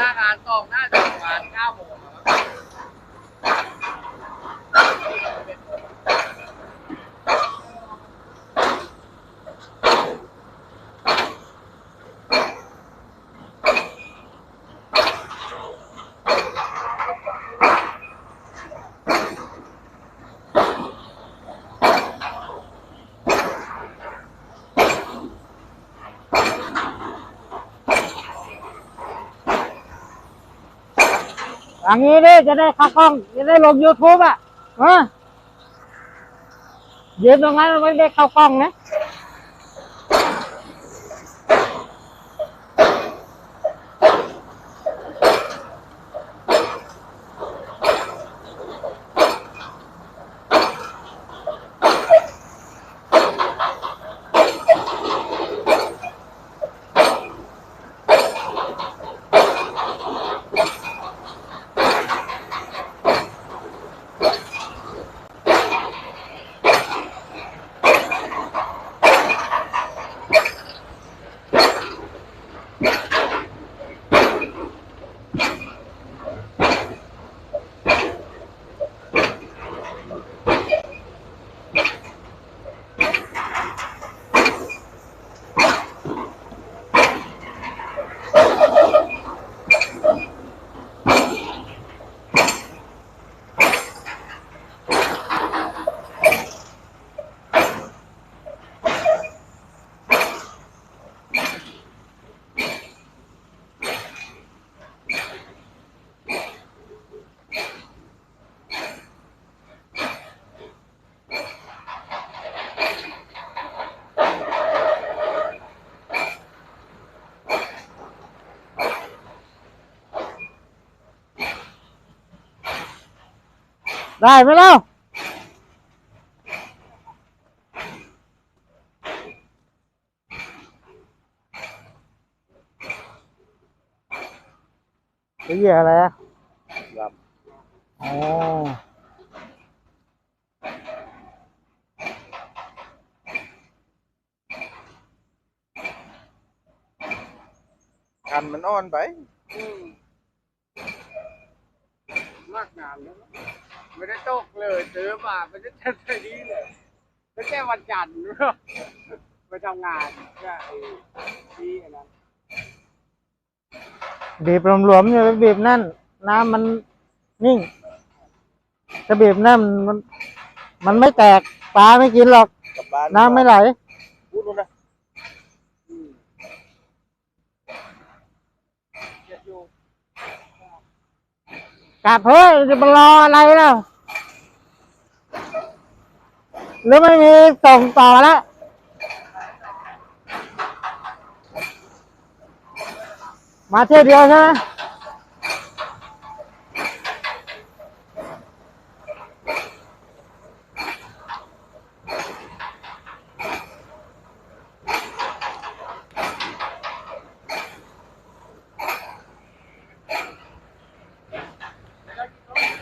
หน้างานสองหน้าจะประมาณเก้าโมง อย่างนี้ดิจะได้เข้ากล้อง จะได้ลงยูทูบอะเออยืนตรงนั้นไม่ได้เข้ากล้องนะ đây phải đâu Cái gì là? Gầm. Ồ. Cành mình nó anh bảy. Ừ. Mắc ngàn lắm. ไรอะครับอ๋อคันมันอ่อนไปมากงานแล้วนะไม่ได้ตกเลยซื้อมาไม่ได้ทันทีนี้เลยไม่แค่วันจันทร์ไปทำงานก็ไอ้ที่อันนั้นบีบหลวมๆอย่าไปบีบนั่น น้ำมันนิ่งถ้าบีบนั่นมัน มันไม่แตกปลาไม่กินหรอก กลับบ้านน้ำไม่ไหล พูดดูนะ อืมเจ็ดอยู่ กลับเฮ้ยจะมารออะไรแล้วหรือไม่มีส่งต่อแล้วมาเที่ยวเดียวใช่ไหม